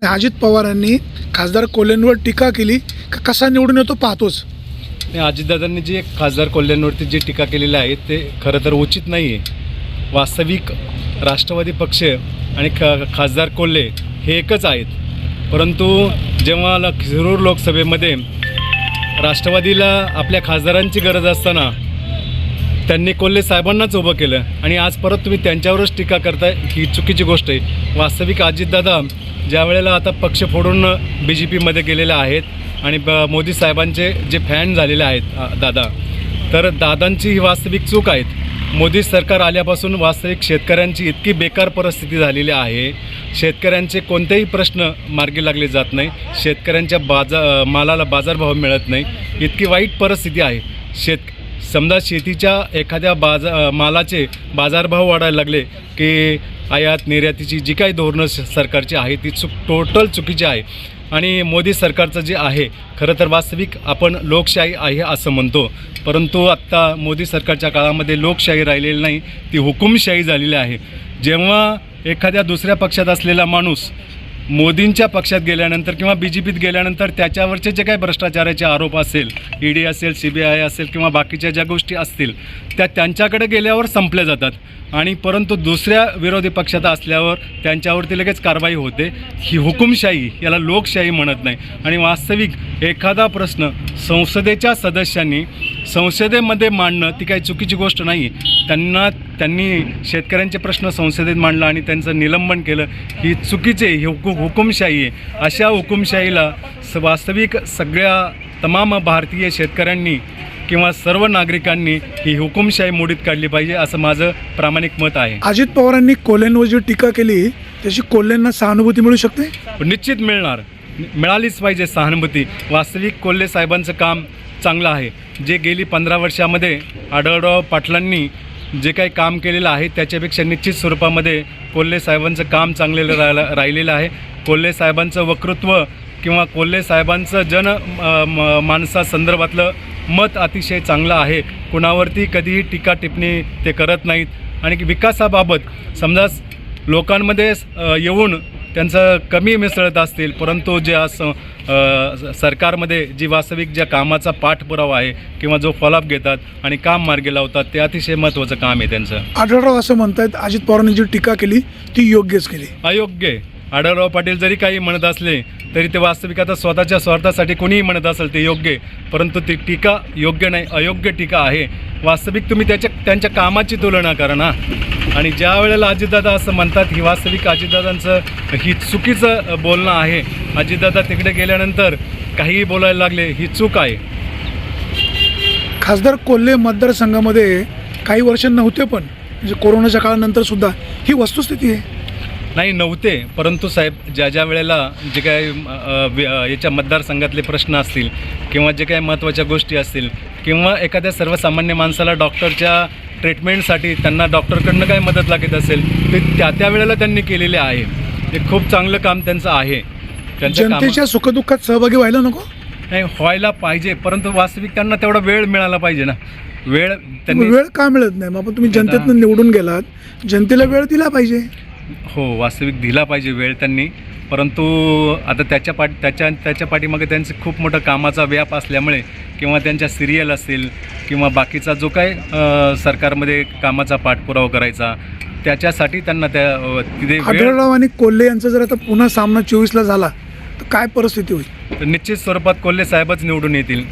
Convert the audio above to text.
अजित पवारांनी खासदार कोल्हेंवर टीका केली. का कसा निवडून येतो पाहतोच. आणि अजितदादांनी जी एक खासदार कोल्ह्यांवरती जी टीका केलेली आहे ते खरं तर उचित नाही आहे वास्तविक राष्ट्रवादी पक्ष आणि ख खासदार कोल्हे हे एकच आहेत. परंतु जेव्हा ल- शिरूर लोकसभेमध्ये राष्ट्रवादीला आपल्या खासदारांची गरज असताना त्यांनी कोल्हे साहेबांनाच उभं केलं आणि आज परत तुम्ही त्यांच्यावरच टीका करताय ही चुकीची गोष्ट आहे. वास्तविक अजितदादा ज्या वेळेला आता पक्ष फोडून बी जे पीमध्ये गेलेले आहेत आणि ब मोदी साहेबांचे जे फॅन झालेले आहेत दादा तर दादांची ही वास्तविक चूक आहेत. मोदी सरकार आल्यापासून वास्तविक शेतकऱ्यांची इतकी बेकार परिस्थिती झालेली आहे. शेतकऱ्यांचे कोणतेही प्रश्न मार्गी लागले जात नाही. शेतकऱ्यांच्या बाजा मालाला बाजारभाव मिळत नाही. इतकी वाईट परिस्थिती आहे. शेत समजा शेतीच्या एखाद्या बाजा मालाचे बाजारभाव वाढायला लागले की आयात निर्यातीची जी काही धोरणं स- सरकारची आहे ती चुक टोटल चुकीची आहे. आणि मोदी सरकारचं जे आहे खरं तर वास्तविक आपण लोकशाही आहे असं म्हणतो. परंतु आत्ता मोदी सरकारच्या काळामध्ये लोकशाही राहिलेली नाही ती हुकुमशाही झालेली आहे. जेव्हा एखाद्या दुसऱ्या पक्षात असलेला माणूस मोदींच्या पक्षात गेल्यानंतर किंवा बी जे पीत गेल्यानंतर त्याच्यावरचे जे काही भ्रष्टाचाराचे आरोप असेल ई डी असेल सी बी आय असेल किंवा बाकीच्या ज्या गोष्टी असतील त्या त्यांच्याकडे गेल्यावर संपल्या जातात. आणि परंतु दुसऱ्या विरोधी पक्षात असल्यावर त्यांच्यावरती लगेच कारवाई होते. ही हुकुमशाही याला लोकशाही म्हणत नाही. आणि वास्तविक एखादा प्रश्न संसदेच्या सदस्यांनी संसदेमध्ये मांडणं ती काही चुकीची गोष्ट नाही. त्यांना त्यांनी शेतकऱ्यांचे प्रश्न संसदेत मांडला आणि त्यांचं निलंबन केलं. ही चुकीचे ही हुकु हुकुमशाही आहे. अशा हुकुमशाहीला स वास्तविक सगळ्या तमाम भारतीय शेतकऱ्यांनी किंवा सर्व नागरिकांनी ही हुकुमशाही मोडीत काढली पाहिजे असं माझं प्रामाणिक मत आहे. अजित पवारांनी कोल्हेंवर जी टीका केली त्याची कोल्हेंना सहानुभूती मिळू शकते? निश्चित मिळणार. मिळालीच पाहिजे सहानुभूती. वास्तविक कोल्हे साहेबांचं काम चांगलं आहे. जे गेली पंधरा वर्षामध्ये आढळराव पाटलांनी जे काही काम केलेलं आहे त्याच्यापेक्षा निश्चित स्वरूपामध्ये कोल्हे साहेबांचं काम चांगलेलं राहिलं राहिलेलं आहे. कोल्हे साहेबांचं वक्तृत्व किंवा कोल्हे साहेबांचं जन माणसासंदर्भातलं मत अतिशय चांगलं आहे. कुणावरती कधीही टीका टिप्पणी ते करत नाहीत. आणि विकासाबाबत समजा लोकांमध्ये येऊन त्यांचं कमी मिसळत असतील परंतु जे असं सरकारमध्ये जी वास्तविक ज्या कामाचा पाठपुरावा आहे किंवा जो फॉलोअप घेतात आणि काम मार्गी लावतात ते अतिशय महत्त्वाचं काम आहे त्यांचं. आढळराव असं म्हणतायत अजित पवारांनी जी टीका केली ती योग्यच केली. अयोग्य. आढळराव पाटील जरी काही म्हणत असले तरी ते वास्तविक आता स्वतःच्या स्वार्थासाठी कोणीही म्हणत असेल ते योग्य. परंतु ती टीका योग्य नाही अयोग्य टीका आहे. वास्तविक तुम्ही त्याच्या त्यांच्या कामाची तुलना करा ना. आणि ज्या वेळेला अजितदादा असं म्हणतात ही वास्तविक अजितदादांचं ही चुकीचं बोलणं आहे अजितदादा तिकडे गेल्यानंतर काहीही बोलायला लागले ही चूक आहे. खासदार कोल्हे मतदारसंघामध्ये काही वर्ष नव्हते पण म्हणजे कोरोनाच्या काळानंतर सुद्धा ही वस्तुस्थिती आहे. नाही नव्हते. परंतु साहेब ज्या ज्या वेळेला जे अ, याच्या मतदारसंघातले प्रश्न असतील किंवा जे काही महत्त्वाच्या गोष्टी असतील किंवा एखाद्या सर्वसामान्य माणसाला डॉक्टरच्या ट्रीटमेंटसाठी त्यांना डॉक्टरकडनं काय मदत लागत असेल ते त्या त्या वेळेला त्यांनी केलेले आहे. ते खूप चांगलं काम त्यांचं आहे. त्यांचं कामं- जनतेच्या सुखदुःखात सहभागी व्हायला नको? नाही व्हायला पाहिजे परंतु वास्तविक त्यांना तेवढा वेळ मिळाला पाहिजे ना. वेळ त्यांनी वेळ का मिळत नाही? मग तुम्ही जनतेतनं निवडून गेलात. जनतेला वेळ दिला पाहिजे. हो वास्तविक दिला पाहिजे वेळ त्यांनी. परंतु आता त्याच्या पाठ त्याच्या त्याच्या पाठीमागे त्यांचं खूप मोठं कामाचा व्याप असल्यामुळे किंवा त्यांच्या सिरियल असतील किंवा बाकीचा जो काय सरकारमध्ये कामाचा पाठपुरावा करायचा त्याच्यासाठी त्यांना त्या तिथे आढळराव आणि कोल्हे यांचा जर आता पुन्हा सामना चोवीसला झाला तर काय परिस्थिती होईल? तर निश्चित स्वरूपात कोल्हे साहेबच निवडून येतील.